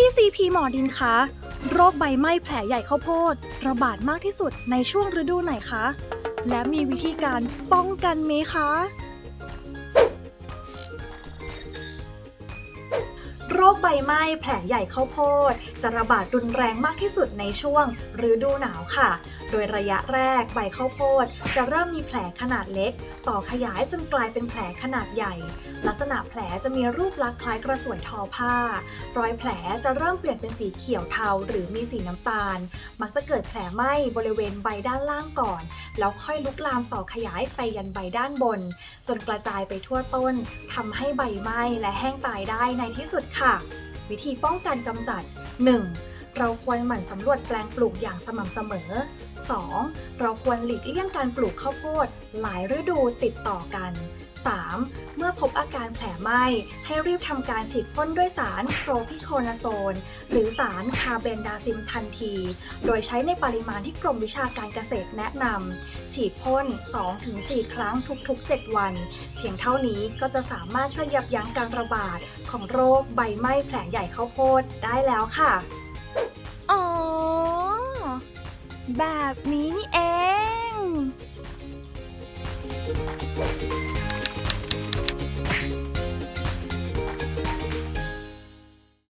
พี่ซีพีหมอดินคะ โรคใบไหม้แผลใหญ่ข้าวโพด ระบาดมากที่สุดในช่วงฤดูไหนคะ และมีวิธีการป้องกันไหมคะ โรคใบไหม้แผลใหญ่ข้าวโพด จะระบาดรุนแรงมากที่สุดในช่วงฤดูหนาวค่ะ โดยระยะแรกใบข้าวโพด จะเริ่มมีแผลขนาดเล็ก ต่อขยายจนกลายเป็นแผลขนาดใหญ่ ลักษณะแผลจะมีรูปลักษณ์คล้ายกระสวยทอผ้า รอยแผลจะเริ่มเปลี่ยนเป็นสีเขียวเทาหรือมีสีน้ำตาล มักจะเกิดแผลไหม้บริเวณใบด้านล่างก่อน แล้วค่อยลุกลามต่อขยายไปยันใบด้านบน จนกระจายไปทั่วต้นทำให้ใบไหม้และแห้งตายได้ในที่สุดค่ะ วิธีป้องกันกำจัด 1. เราควรหมั่นสำรวจแปลงปลูกอย่างสม่ำเสมอ 2. เราควรหลีกเลี่ยงการปลูกข้าวโพดหลายฤดูติดต่อกัน 3. เมื่อพบอาการแผลไหม้ ให้รีบทำการฉีดพ่นด้วยสารโครพิโคนาโซน หรือสารคาเบนดาซิมทันที โดยใช้ในปริมาณที่กรมวิชาการเกษตรแนะนำ ฉีดพ่น 2-4 ครั้งทุก ๆ 7 วัน เพียงเท่านี้ก็จะสามารถช่วยยับยั้งการระบาด ของโรคใบไหม้แผลใหญ่ข้าวโพดได้แล้วค่ะ อ๋อ แบบนี้นี่เอง